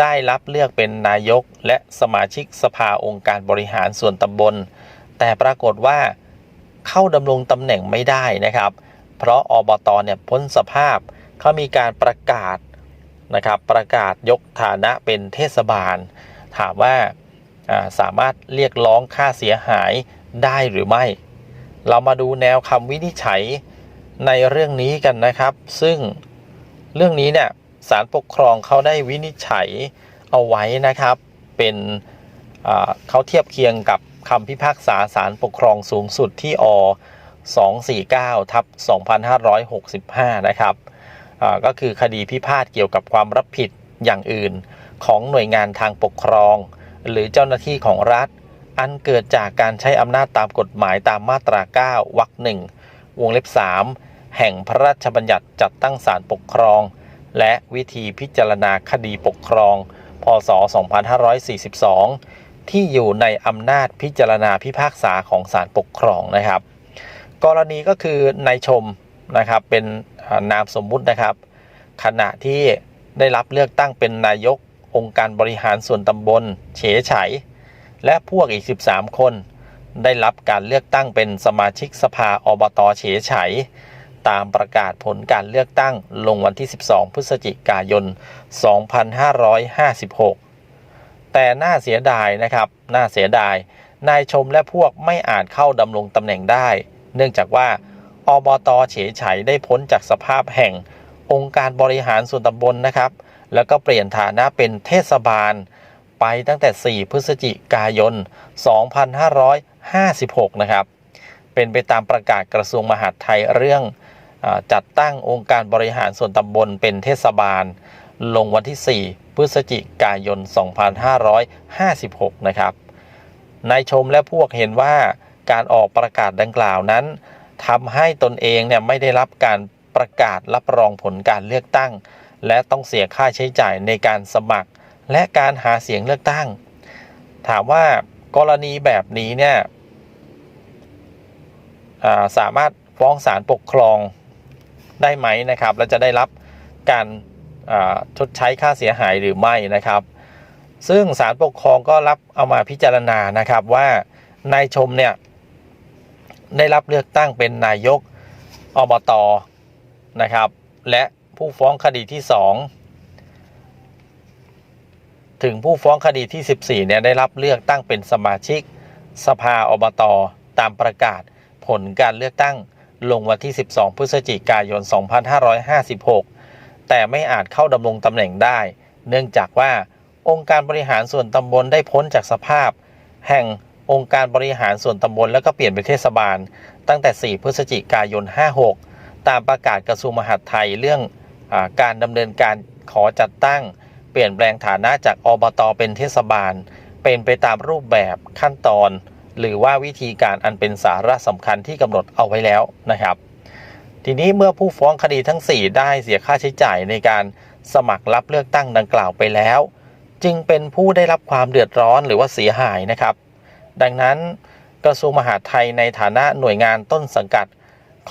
ได้รับเลือกเป็นนายกและสมาชิกสภาองค์การบริหารส่วนตำบล แต่ปรากฏว่าเข้าดำรงตำแหน่งไม่ได้นะครับ เพราะอบตเนี่ยพ้นสภาพเขามีการประกาศนะครับประกาศยกฐานะเป็นเทศบาล ถามว่าสามารถเรียกร้องค่าเสียหายได้หรือไม่ เรามาดูแนวคำวินิจฉัยในเรื่องนี้กันนะครับ ซึ่งเรื่องนี้เนี่ย ศาลปกครองเขาได้วินิจฉัยเอาไว้นะครับ เป็นเขาเทียบเคียงกับคำพิพากษาศาลปกครองสูงสุดที่อ249ทับ2565 นะครับอ่าก็คือคดีพิพาทเกี่ยวกับความรับผิดอย่างอื่น ของหน่วยงานทางปกครอง หรือเจ้าหน้าที่ของรัฐ อันเกิดจากการใช้อำนาจตามกฎหมายตามมาตรา 9วรรคหนึ่งวงเล็บ 3 แห่งพระราชบัญญัติจัดตั้งศาลปกครอง และวิธีพิจารณาคดีปกครอง พศ 2542 ที่อยู่ในอำนาจพิจารณาพิพากษาของศาลปกครองนะครับ กรณีก็คือนายชมนะครับเป็นนามสมมุตินะครับ ขณะที่ได้รับเลือกตั้งเป็นนายกองค์การบริหารส่วนตำบลเฉยไฉและพวกอีก 13 คน ได้รับการเลือกตั้งเป็นสมาชิกสภาอบตเฉยไฉ ตามประกาศผลการเลือกตั้งลงวันที่ 12 พฤศจิกายน 2556 แต่น่าเสียดายนะครับ น่าเสียดาย นายชมและพวกไม่อาจเข้าดำรงตำแหน่งได้ เนื่องจากว่าอบตเฉยไฉได้พ้นจากสภาพแห่งองค์การบริหารส่วนตำบลนะครับ แล้วก็เปลี่ยนฐานะเป็นเทศบาล ไปตั้งแต่ 4 พฤศจิกายน 2556 นะครับ เป็นไปตามประกาศกระทรวงมหาดไทยเรื่อง จัดตั้งองค์การบริหารส่วนตำบลเป็นเทศบาล ลงวันที่ 4 พฤศจิกายน 2556 นะครับนายชมและพวกเห็นว่าการออกประกาศดังกล่าวนั้นทำให้ตนเองเนี่ยไม่ได้รับการประกาศรับรองผลการเลือกตั้ง และต้องเสียค่าใช้จ่ายในการสมัคร และการหาเสียงเลือกตั้ง ถามว่ากรณีแบบนี้เนี่ยาสามารถฟ้องศาลปกครอง ได้ไหมนะครับและจะได้รับการชดใช้ค่าเสียหายหรือไม่นะครับ ซึ่งศาลปกครองก็รับเอามาพิจารณานะครับว่านายชมเนี่ยได้รับเลือกตั้งเป็นนายกอบตนะครับ และผู้ฟ้องคดีที่ 2 ถึงผู้ฟ้องคดีที่ 14เนี่ยได้รับเลือกตั้งเป็นสมาชิกสภาอบตตามประกาศผลการเลือกตั้ง ลงวันที่ 12 พฤศจิกายน 2556 แต่ไม่อาจเข้าดำรงตำแหน่งได้ เนื่องจากว่าองค์การบริหารส่วนตำบลได้พ้นจากสภาพ แห่งองค์การบริหารส่วนตำบลแล้วก็เปลี่ยนเป็นเทศบาล ตั้งแต่ 4 พฤศจิกายน 56 ตามประกาศกระทรวงมหาดไทยเรื่องอการดำเนินการขอจัดตั้ง เปลี่ยนแปลงฐานะจากอบตเป็นเทศบาล เป็นไปตามรูปแบบขั้นตอน หรือว่าวิธีการอันเป็นสาระสำคัญที่กำหนดเอาไว้แล้วนะครับ ทีนี้เมื่อผู้ฟ้องคดีทั้ง 4 ได้เสียค่าใช้จ่ายในการสมัครรับเลือกตั้งดังกล่าวไปแล้ว จึงเป็นผู้ได้รับความเดือดร้อนหรือว่าเสียหายนะครับ ดังนั้นกระทรวงมหาดไทยในฐานะหน่วยงานต้นสังกัด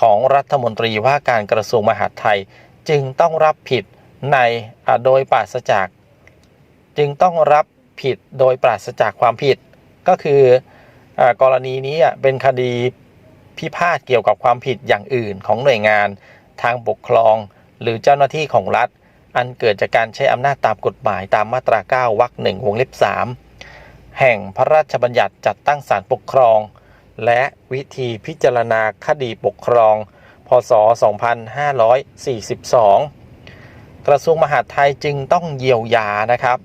ของรัฐมนตรีว่าการกระทรวงมหาดไทย จึงต้องรับผิดในโดยปราศจาก จึงต้องรับผิดโดยปราศจากความผิด ก็คือ กรณีนี้เป็นคดีพิพาทเกี่ยวกับความผิดอย่างอื่นของหน่วยงาน ทางปกครอง หรือเจ้าหน้าที่ของรัฐ อันเกิดจากการใช้อำนาจตามกฎหมายตามมาตรา 9วรรคหนึ่งวงเล็บ 3 แห่งพระราชบัญญัติจัดตั้งศาลปกครอง และวิธีพิจารณาคดีปกครอง พศ 2542 กระทรวงมหาดไทยจึงต้องเยียวยานะครับ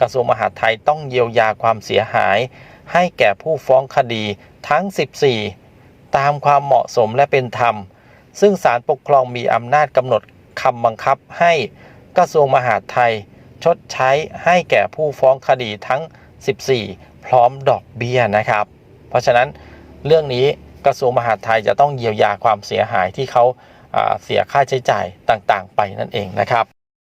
กระทรวงมหาดไทยต้องเยียวยาความเสียหาย ให้แก่ผู้ฟ้องคดีทั้ง 14 ตามความเหมาะสมและเป็นธรรม ซึ่งศาลปกครองมีอำนาจกำหนดคำบังคับให้กระทรวงมหาดไทย ชดใช้ให้แก่ผู้ฟ้องคดีทั้ง 14 พร้อมดอกเบี้ยนะครับ เพราะฉะนั้นเรื่องนี้กระทรวงมหาดไทยจะต้องเยียวยาความเสียหายที่เขาอ่าเสียค่าใช้จ่ายต่างๆ ไปนั่นเองนะครับ